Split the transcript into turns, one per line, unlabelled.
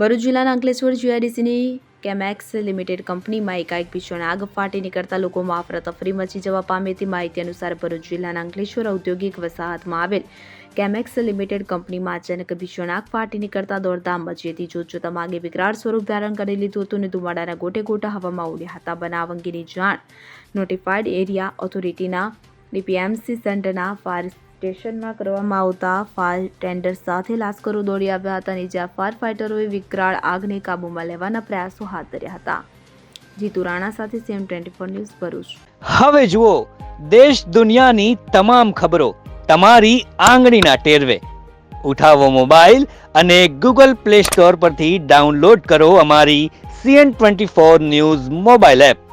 ભરૂચ જિલ્લાના અંકલેશ્વર જીઆઈડીસીની કેમેક્સ લિમિટેડ કંપનીમાં એકાએક ભીષણ આગ ફાટી નીકળતા લોકોમાં અફરાતફરી મચી જવા પામી હતી. માહિતી અનુસાર ભરૂચ જિલ્લાના અંકલેશ્વર ઔદ્યોગિક વસાહતમાં આવેલ કેમેક્સ લિમિટેડ કંપનીમાં અચાનક ભીષણ આગ ફાટી નીકળતા દોડધામ મચી હતી. જોતજોતામાં આગે વિકરાળ સ્વરૂપ ધારણ કરી લીધું હતું અને ધુમાડાના ગોટે ગોટા હવામાં ઉડ્યા હતા. બનાવ અંગેની જાણ નોટિફાઈડ એરિયા ઓથોરિટીના ડીપીએમસી સેન્ટરના ફાયર સ્ટેશનમાં કરવામાં આવતા ફાયર ટેન્ડર સાથે લાશ્કરો દોડી આવ્યા હતા અને જ્યાં ફાયર ફાઇટરોએ વિકરાળ આગને કાબૂમાં લેવાના પ્રયાસો હાથ ધર્યા હતા. જીતુ રાણા સાથે CM twenty four news Bharuch.
હવે જુઓ, દેશ દુનિયાની તમામ ખબરો તમારી આંગળીના ટેરવે. ઉઠાવો મોબાઈલ અને ગૂગલ પ્લે સ્ટોર પરથી ડાઉનલોડ કરો અમારી CN twenty four news mobile app.